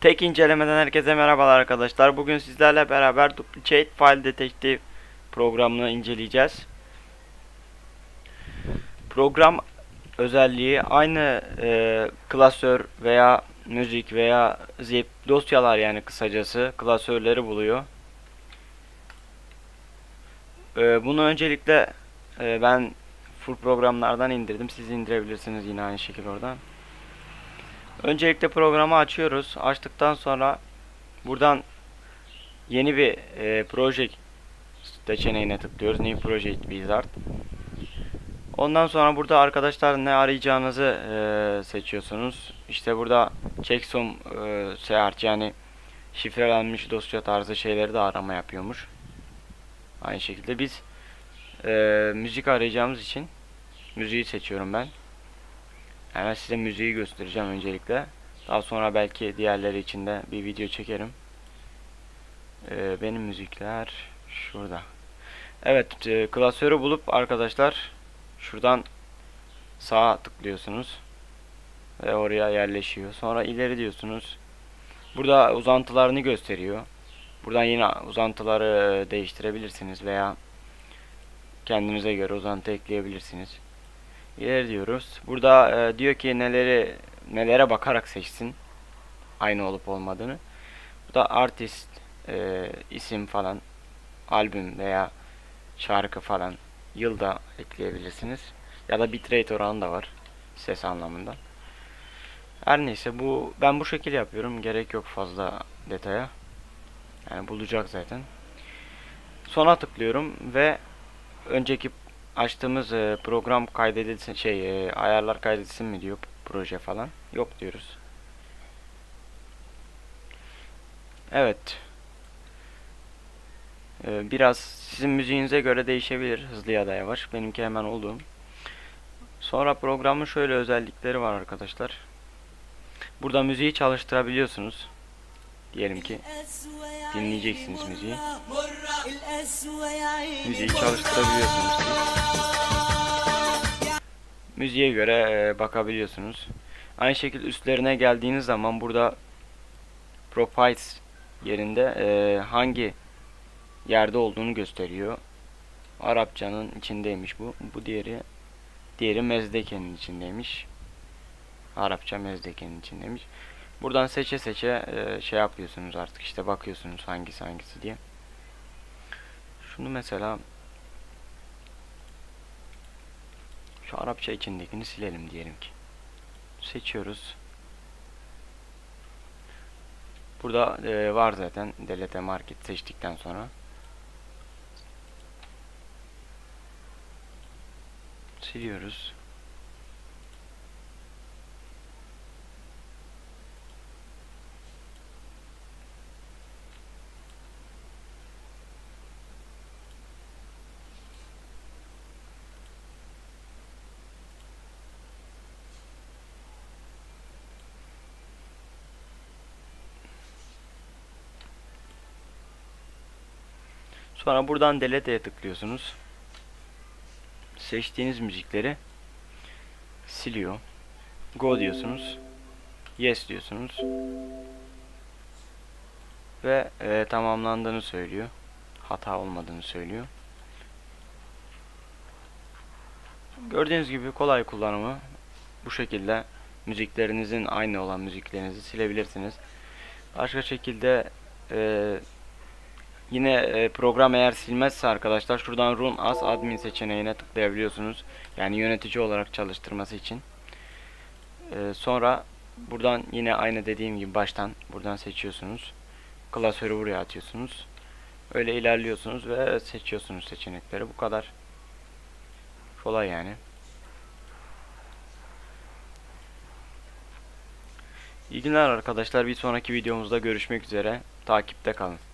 Tek incelemeden herkese merhabalar arkadaşlar. Bugün sizlerle beraber Duplicate File Detective programını inceleyeceğiz. Program özelliği aynı e, klasör veya müzik veya zip dosyalar yani kısacası klasörleri buluyor. E, bunu öncelikle e, ben full programlardan indirdim. Siz indirebilirsiniz yine aynı şekilde oradan. Öncelikle programı açıyoruz. Açtıktan sonra buradan yeni bir e, proje seçeneğine tıklıyoruz. New Project Wizard. Ondan sonra burada arkadaşlar ne arayacağınızı e, seçiyorsunuz. İşte burada checksum search yani şifrelenmiş dosya tarzı şeyleri de arama yapıyormuş. Aynı şekilde biz e, müzik arayacağımız için müziği seçiyorum ben. Hemen size müziği göstereceğim öncelikle. Daha sonra belki diğerleri için de bir video çekerim. Ee, benim müzikler şurada. Evet, e, klasörü bulup arkadaşlar şuradan sağa tıklıyorsunuz ve oraya yerleşiyor. Sonra ileri diyorsunuz. Burada uzantılarını gösteriyor. Buradan yine uzantıları e, değiştirebilirsiniz veya kendinize göre uzantı ekleyebilirsiniz. İleri diyoruz. Burada e, diyor ki neleri nelere bakarak seçsin. Aynı olup olmadığını. Burada artist, e, isim falan, albüm veya şarkı falan yılda ekleyebilirsiniz. Ya da bitrate oranı da var ses anlamında. Her neyse bu ben bu şekilde yapıyorum. Gerek yok fazla detaya. Yani bulacak zaten. Sona tıklıyorum ve önceki açtığımız e, program kaydedilsin şey e, ayarlar kaydedilsin mi diyor proje falan. Yok diyoruz. Evet. E, biraz sizin müziğinize göre değişebilir hızlı ya da yavaş. Benimki hemen oldu. Sonra programın şöyle özellikleri var arkadaşlar. Burada müziği çalıştırabiliyorsunuz. Diyelim ki dinleyeceksiniz müziği. Müziği çalıştırabiliyorsunuz. Müziğe göre e, bakabiliyorsunuz. Aynı şekilde üstlerine geldiğiniz zaman burada Profiles yerinde e, hangi yerde olduğunu gösteriyor. Arapçanın içindeymiş bu. Bu diğeri diğeri Mezdeke'nin içindeymiş. Arapça Mezdeke'nin içindeymiş. Buradan seçe seçe e, şey yapıyorsunuz artık işte bakıyorsunuz hangisi hangisi diye. Şunu mesela şu Arapça içindekini silelim diyelim ki. Seçiyoruz. Burada e, var zaten delete market seçtikten sonra. Siliyoruz. Sonra buradan delete'ye tıklıyorsunuz. Seçtiğiniz müzikleri siliyor. Go diyorsunuz. Yes diyorsunuz. Ve e, tamamlandığını söylüyor. Hata olmadığını söylüyor. Gördüğünüz gibi kolay kullanımı. Bu şekilde müziklerinizin aynı olan müziklerinizi silebilirsiniz. Başka şekilde e, Yine e, program eğer silmezse arkadaşlar şuradan run as admin seçeneğine tıklayabiliyorsunuz. Yani yönetici olarak çalıştırması için. E, sonra buradan yine aynı dediğim gibi baştan buradan seçiyorsunuz. Klasörü buraya atıyorsunuz. Öyle ilerliyorsunuz ve seçiyorsunuz seçenekleri. Bu kadar. Kolay yani. İyi günler arkadaşlar. Bir sonraki videomuzda görüşmek üzere. Takipte kalın.